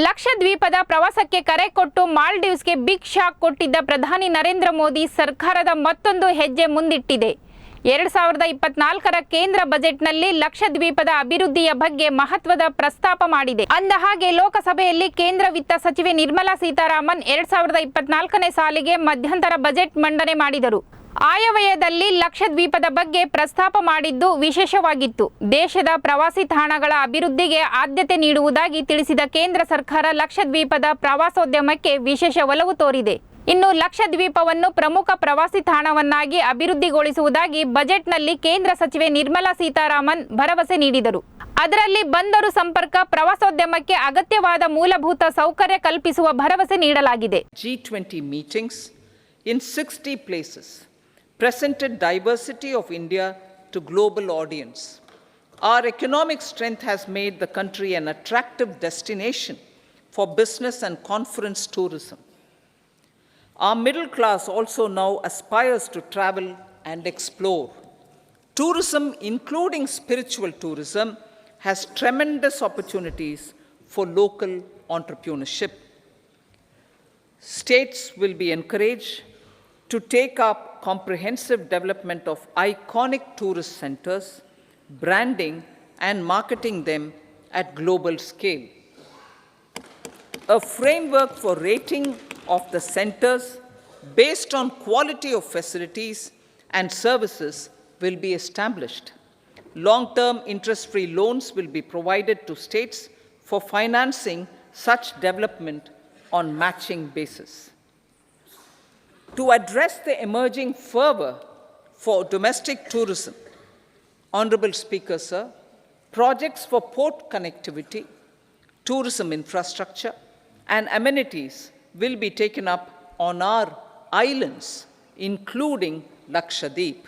ಲಕ್ಷದ್ವೀಪದ ಪ್ರವಾಸಕ್ಕೆ ಕರೆ ಕೊಟ್ಟು ಮಾಲ್ಡೀವ್ಸ್ಗೆ ಬಿಗ್ ಶಾಕ್ ಕೊಟ್ಟಿದ್ದ ಪ್ರಧಾನಿ ನರೇಂದ್ರ ಮೋದಿ ಸರ್ಕಾರದ ಮತ್ತೊಂದು ಹೆಜ್ಜೆ ಮುಂದಿಟ್ಟಿದೆ. ಎರಡ್ ಸಾವಿರದ ಇಪ್ಪತ್ನಾಲ್ಕರ ಕೇಂದ್ರ ಬಜೆಟ್ನಲ್ಲಿ ಲಕ್ಷದ್ವೀಪದ ಅಭಿವೃದ್ಧಿಯ ಬಗ್ಗೆ ಮಹತ್ವದ ಪ್ರಸ್ತಾಪ ಮಾಡಿದೆ. ಅಂದಹಾಗೆ ಲೋಕಸಭೆಯಲ್ಲಿ ಕೇಂದ್ರ ವಿತ್ತ ಸಚಿವೆ ನಿರ್ಮಲಾ ಸೀತಾರಾಮನ್ ಎರಡ್ ಸಾವಿರದ ಇಪ್ಪತ್ನಾಲ್ಕನೇ ಸಾಲಿಗೆ ಮಧ್ಯಂತರ ಬಜೆಟ್ ಮಂಡನೆ ಮಾಡಿದರು. ಆಯವ್ಯಯದಲ್ಲಿ ಲಕ್ಷದ್ವೀಪದ ಬಗ್ಗೆ ಪ್ರಸ್ತಾಪ ಮಾಡಿದ್ದು ವಿಶೇಷವಾಗಿತ್ತು. ದೇಶದ ಪ್ರವಾಸಿ ತಾಣಗಳ ಅಭಿವೃದ್ಧಿಗೆ ಆದ್ಯತೆ ನೀಡುವುದಾಗಿ ತಿಳಿಸಿದ ಕೇಂದ್ರ ಸರ್ಕಾರ ಲಕ್ಷದ್ವೀಪದ ಪ್ರವಾಸೋದ್ಯಮಕ್ಕೆ ವಿಶೇಷ ಒಲವು ತೋರಿದೆ. ಇನ್ನು ಲಕ್ಷದ್ವೀಪವನ್ನು ಪ್ರಮುಖ ಪ್ರವಾಸಿ ತಾಣವನ್ನಾಗಿ ಅಭಿವೃದ್ಧಿಗೊಳಿಸುವುದಾಗಿ ಬಜೆಟ್ನಲ್ಲಿ ಕೇಂದ್ರ ಸಚಿವೆ ನಿರ್ಮಲಾ ಸೀತಾರಾಮನ್ ಭರವಸೆ ನೀಡಿದರು. ಅದರಲ್ಲಿ ಬಂದರು ಸಂಪರ್ಕ, ಪ್ರವಾಸೋದ್ಯಮಕ್ಕೆ ಅಗತ್ಯವಾದ ಮೂಲಭೂತ ಸೌಕರ್ಯ ಕಲ್ಪಿಸುವ ಭರವಸೆ ನೀಡಲಾಗಿದೆ. G20 meetings in 60 places. Presented diversity of India to global audience. Our economic strength has made the country an attractive destination for business and conference tourism. Our middle class also now aspires to travel and explore. Tourism, including spiritual tourism, has tremendous opportunities for local entrepreneurship states will be encouraged to take up comprehensive development of iconic tourist centers, branding and marketing them at global scale. A framework for rating of the centers based on quality of facilities and services will be established. Long-term interest-free loans will be provided to states for financing such development on matching basis. To address the emerging fervor for domestic tourism, Honorable Speaker, sir, projects for port connectivity, tourism infrastructure, and amenities will be taken up on our islands, including Lakshadweep.